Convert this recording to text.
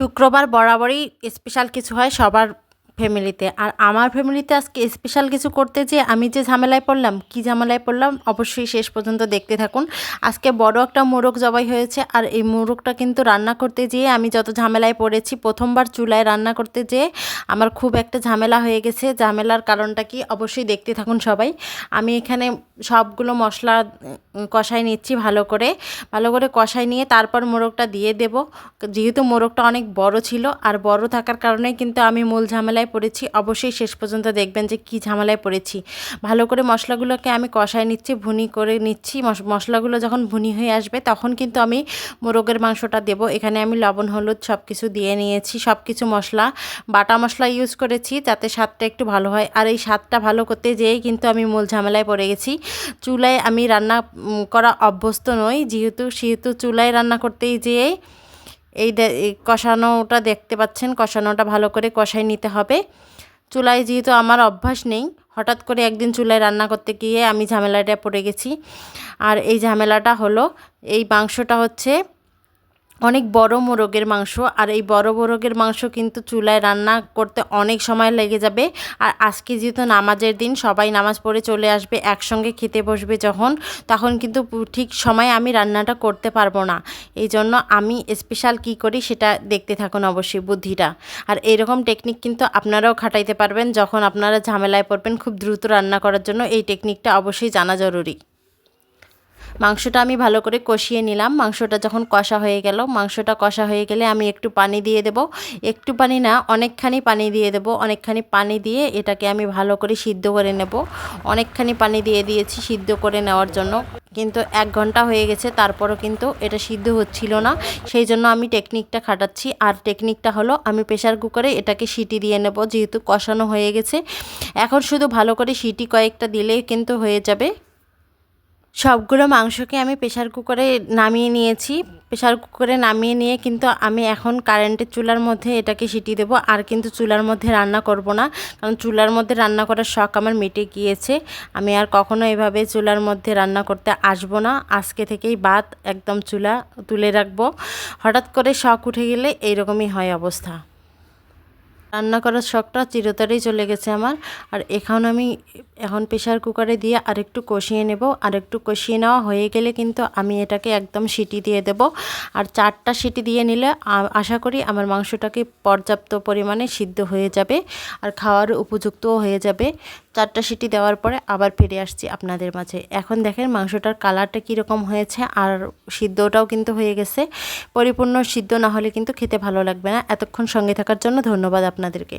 শুক্রবার বরাবরই স্পেশাল কিছু হয় সবার ফ্যামিলিতে। আর আমার ফ্যামিলিতে আজকে স্পেশাল কিছু করতে যে আমি যে ঝামেলায় পড়লাম, কি ঝামেলায় পড়লাম, অবশ্যই শেষ পর্যন্ত দেখতে থাকুন। আজকে বড় একটা মোরগ জবাই হয়েছে, আর এই মোরগটা কিন্তু রান্না করতে যেয়ে আমি যত ঝামেলায় পড়েছি, প্রথমবার চুলায় রান্না করতে যেয়ে আমার খুব একটা ঝামেলা হয়ে গেছে। ঝামেলার কারণটা কি অবশ্যই দেখতে থাকুন সবাই। আমি এখানে সবগুলো মশলা কষাই নিচ্ছি ভালো করে। ভালো করে কষাই নিয়ে তারপর মোরগটা দিয়ে দেব। যেহেতু মোরগটা অনেক বড় ছিল, আর বড় থাকার কারণে কিন্তু আমি মূল ঝামেলায় পড়েছি, অবশ্যই শেষ পর্যন্ত দেখবেন যে কি ঝামেলায় পড়েছি। ভালো করে মশলাগুলোকে আমি কষায় নিচ্ছি, ভুনি করে নিচ্ছি। মশ- মশলাগুলো যখন ভুনি হয়ে আসবে তখন কিন্তু আমি মোরগের মাংসটা দেব। এখানে আমি লবণ, হলুদ সব কিছু দিয়ে নিয়েছি সব কিছু মশলা। বাটা মশলা ইউজ করেছি যাতে স্বাদটা একটু ভালো হয়। আর এই স্বাদটা ভালো করতে যেয়েই কিন্তু আমি মূল ঝামেলায় পড়ে গেছি। চুলায় আমি রান্না করা অভ্যস্ত নই। যেহেতু, সেহেতু চুলায় রান্না করতেই যেয়েই এই কষানোটা দেখতে পাচ্ছেন, কষানোটা ভালো করে কষাই নিতে হবে। চুলায় যেহেতু আমার অভ্যাস নেই, হঠাৎ করে একদিন চুলায় রান্না করতে গিয়ে আমি ঝামেলাটা পড়ে গেছি। আর এই ঝামেলাটা হলো, এই মাংসটা হচ্ছে অনেক বড় মোরগের মাংস, আর এই বড় মোরগের মাংস কিন্তু চুলায় রান্না করতে অনেক সময় লেগে যাবে। আর আজকে যেহেতু নামাজের দিন, সবাই নামাজ পড়ে চলে আসবে, একসঙ্গে খেতে বসবে যখন, তখন কিন্তু ঠিক সময় আমি রান্নাটা করতে পারব না। এই জন্য আমি স্পেশাল কি করি সেটা দেখতে থাকুন অবশ্যই বুদ্ধিটা। আর এরকম টেকনিক কিন্তু আপনারাও খাটাইতে পারবেন, যখন আপনারা ঝামেলায় পড়বেন, খুব দ্রুত রান্না করার জন্য এই টেকনিকটা অবশ্যই জানা জরুরি। মাংসটা আমি ভালো করে কষিয়ে নিলাম। মাংসটা যখন কষা হয়ে গেল, মাংসটা কষা হয়ে গেলে আমি একটু পানি দিয়ে দেব। একটু পানি না, অনেকখানি পানি দিয়ে দেব। অনেকখানি পানি দিয়ে এটাকে আমি ভালো করে সিদ্ধ করে নেব। অনেকখানি পানি দিয়ে দিয়েছি সিদ্ধ করে নেওয়ার জন্য। কিন্তু এক ঘণ্টা হয়ে গেছে, তারপরও কিন্তু এটা সিদ্ধ হচ্ছিল না। সেই জন্য আমি টেকনিকটা খাটাচ্ছি। আর টেকনিকটা হলো, আমি প্রেশার কুকারে এটাকে সিটি দিয়ে নেব, যেহেতু কষানো হয়ে গেছে। এখন শুধু ভালো করে সিটি কয়েকটা দিলেই কিন্তু হয়ে যাবে। সবগুলো মাংসকে আমি প্রেশার কুকারে নামিয়ে নিয়েছি। প্রেশার কুকারে নামিয়ে নিয়ে কিন্তু আমি এখন কারেন্টের চুলার মধ্যে এটাকে সিটি দেবো। আর কিন্তু চুলার মধ্যে রান্না করব না, কারণ চুলার মধ্যে রান্না করার শখ আমার মিটে গিয়েছে। আমি আর কখনো এভাবে চুলার মধ্যে রান্না করতে আসব না। আজকে থেকেই বাদ একদম চুলা তুলে রাখব। হঠাৎ করে শখ উঠে গেলে এইরকমই হয় অবস্থা। রান্না করার শখটা চিরতরেই চলে গেছে আমার। আর এখন আমি, এখন প্রেশার কুকারে দিয়ে আরেকটু কষিয়ে নেব। আরেকটু কষিয়ে নেওয়া হয়ে গেলে কিন্তু আমি এটাকে একদম সিটি দিয়ে দেব। আর চারটা সিটি দিয়ে নিলে আশা করি আমার মাংসটাকে পর্যাপ্ত পরিমাণে সিদ্ধ হয়ে যাবে। আর খাওয়ার উপযুক্তও হয়ে যাবে। চারটা সিটি দেওয়ার পরে আবার ফিরে আসছি আপনাদের মাঝে। এখন দেখেন মাংসটার কালারটা কীরকম হয়েছে আর সিদ্ধটাও কিন্তু হয়ে গেছে। পরিপূর্ণ সিদ্ধ না হলে কিন্তু খেতে ভালো লাগবে না। এতক্ষণ সঙ্গে থাকার জন্য ধন্যবাদ আপনাদেরকে।